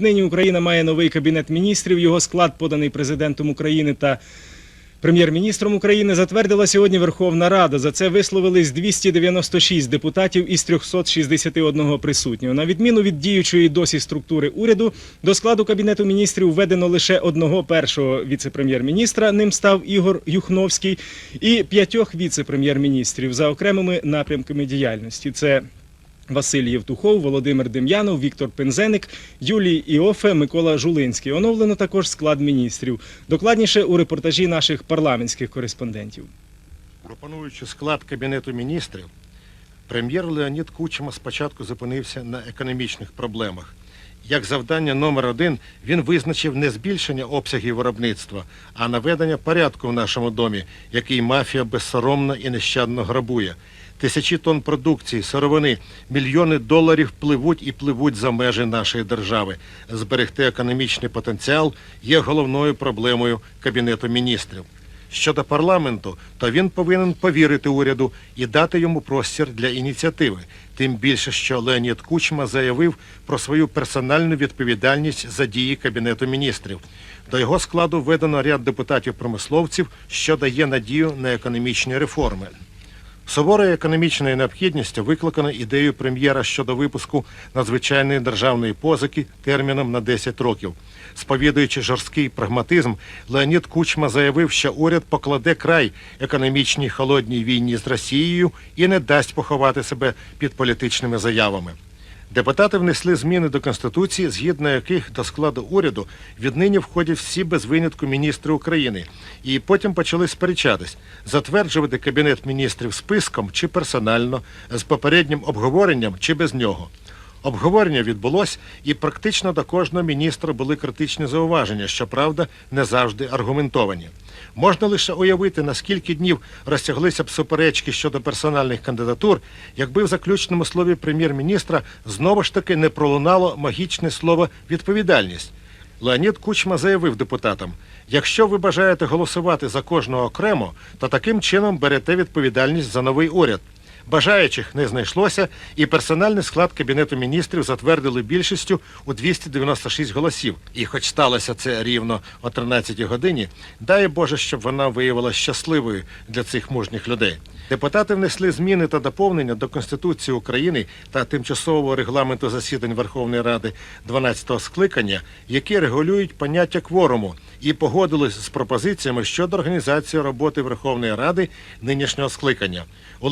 Віднині Україна має новий кабінет міністрів. Його склад, поданий президентом України та прем'єр-міністром України, затвердила сьогодні Верховна Рада. За це висловились 296 депутатів із 361 присутнього. На відміну від діючої досі структури уряду, до складу кабінету міністрів введено лише одного першого віце-прем'єр-міністра. Ним став Ігор Юхновський, і п'ятьох віце-прем'єр-міністрів за окремими напрямками діяльності. Це Василь Євтухов, Володимир Дем'янов, Віктор Пензеник, Юлій Іофе, Микола Жулинський. Оновлено також склад міністрів. Докладніше у репортажі наших парламентських кореспондентів. Пропонуючи склад Кабінету міністрів, прем'єр Леонід Кучма спочатку зупинився на економічних проблемах. Як завдання номер один він визначив не збільшення обсягів виробництва, а наведення порядку в нашому домі, який мафія безсоромно і нещадно грабує. Тисячі тонн продукції, сировини, мільйони доларів пливуть і пливуть за межі нашої держави. Зберегти економічний потенціал є головною проблемою Кабінету міністрів. Щодо парламенту, то він повинен повірити уряду і дати йому простір для ініціативи. Тим більше, що Леонід Кучма заявив про свою персональну відповідальність за дії Кабінету міністрів. До його складу введено ряд депутатів-промисловців, що дає надію на економічні реформи. Суворою економічною необхідністю викликано ідею прем'єра щодо випуску надзвичайної державної позики терміном на 10 років. Сповідуючи жорсткий прагматизм, Леонід Кучма заявив, що уряд покладе край економічній холодній війні з Росією і не дасть поховати себе під політичними заявами. Депутати внесли зміни до Конституції, згідно яких до складу уряду віднині входять всі без винятку міністри України. І потім почали сперечатись, затверджувати Кабінет міністрів списком чи персонально, з попереднім обговоренням чи без нього. Обговорення відбулось, і практично до кожного міністра були критичні зауваження, щоправда, не завжди аргументовані. Можна лише уявити, на скільки днів розтяглися б суперечки щодо персональних кандидатур, якби в заключному слові прем'єр-міністра знову ж таки не пролунало магічне слово відповідальність. Леонід Кучма заявив депутатам: якщо ви бажаєте голосувати за кожного окремо, то таким чином берете відповідальність за новий уряд. Бажаючих не знайшлося, і персональний склад Кабінету міністрів затвердили більшістю у 296 голосів. І хоч сталося це рівно о 13 годині, дай Боже, щоб вона виявилася щасливою для цих мужніх людей. Депутати внесли зміни та доповнення до Конституції України та тимчасового регламенту засідань Верховної Ради 12-го скликання, які регулюють поняття кворуму, і погодились з пропозиціями щодо організації роботи Верховної Ради нинішнього скликання. У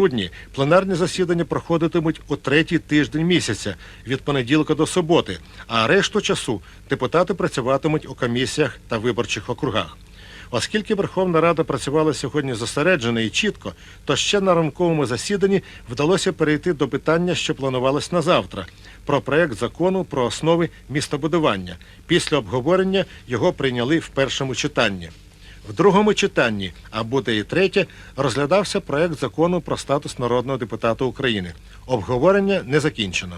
листопаді-грудні пленарні засідання проходитимуть у третій тиждень місяця від понеділка до суботи, а решту часу депутати працюватимуть у комісіях та виборчих округах. Оскільки Верховна Рада працювала сьогодні зосереджено і чітко, то ще на ранковому засіданні вдалося перейти до питання, що планувалось на завтра, про проект закону про основи містобудування. Після обговорення його прийняли в першому читанні. В другому читанні, а буде і третє, розглядався проект закону про статус народного депутата України. Обговорення не закінчено.